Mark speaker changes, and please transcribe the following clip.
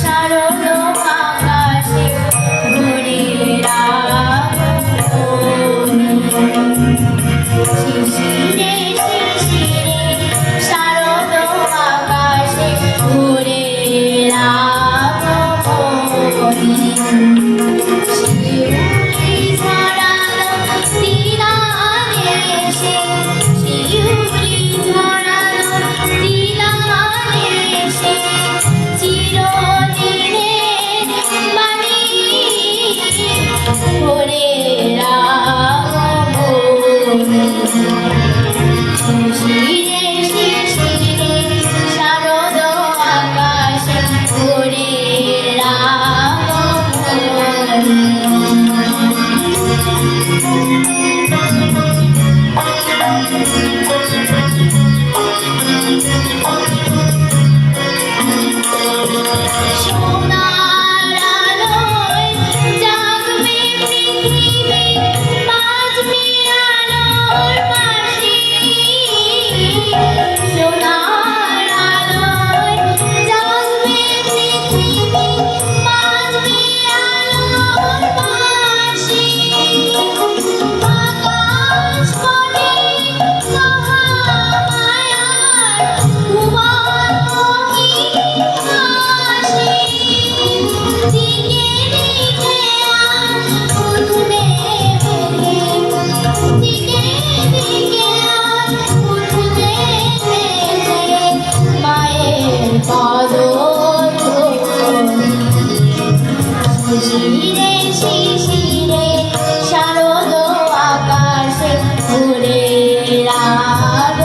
Speaker 1: শারদ শিরে শিশিরে শারদ আকাশে ঘুরে রাধ